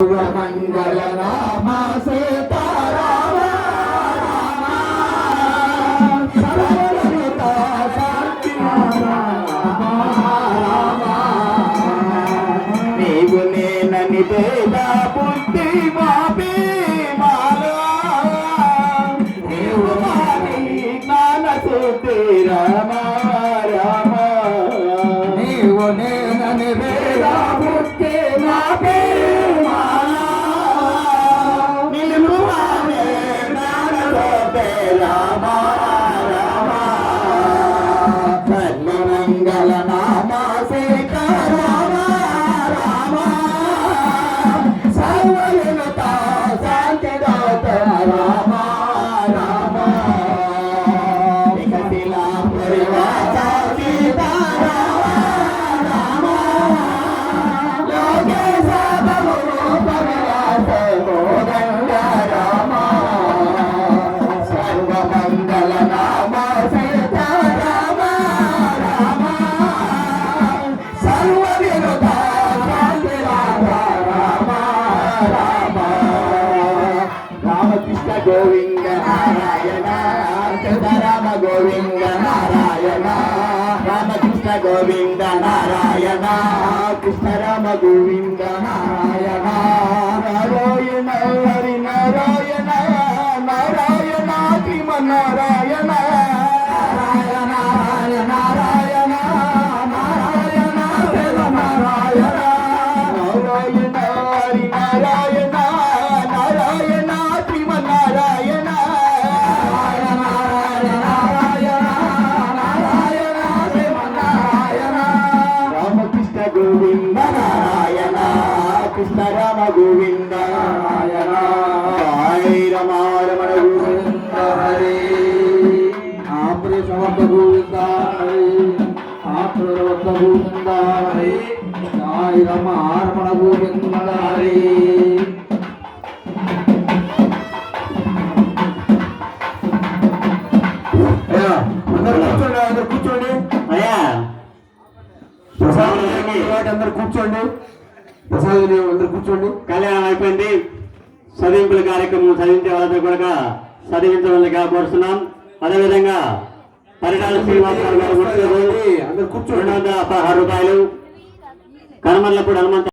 మంగళ రామ సీతారామ రామ నీవు నేనని పేద బుద్ధి మాపి మాలా. నీవు మాని జ్ఞాన రామ రామ. నీవు నేనని పేద బుద్ధి గోవింద నారాయణ రామ గోవింద నారాయణ రామకృష్ణ గోవింద నారాయణ కృష్ణ రామ గోవింద నారాయణ నారాయణ హరి నారాయణ నారాయణ శ్రీమన్నారాయణ రామ గోవింద సాయి రమారమణ గోవింద హరే ఆప్రే సమర్థ గోవింద హరే ఆప్రే సమర్థ గోవింద హరే సాయి రమారమణ గోవింద హరే కూర్చోండి అయ్యా అందరూ కూర్చోండి. ప్రసాదం అందరూ కూర్చోండి. కళ్యాణం అయిపోయింది. చదివింపుల కార్యక్రమం చదివించే వాళ్ళతో కూడా చదివించవలసిగా కోరుతున్నాం అదేవిధంగా పరిటాల శ్రీనివాసరావు గారు అందరూ కూర్చోండి. రెండు వందల పదహారు రూపాయలు కనమర్లపూడి హనుమంత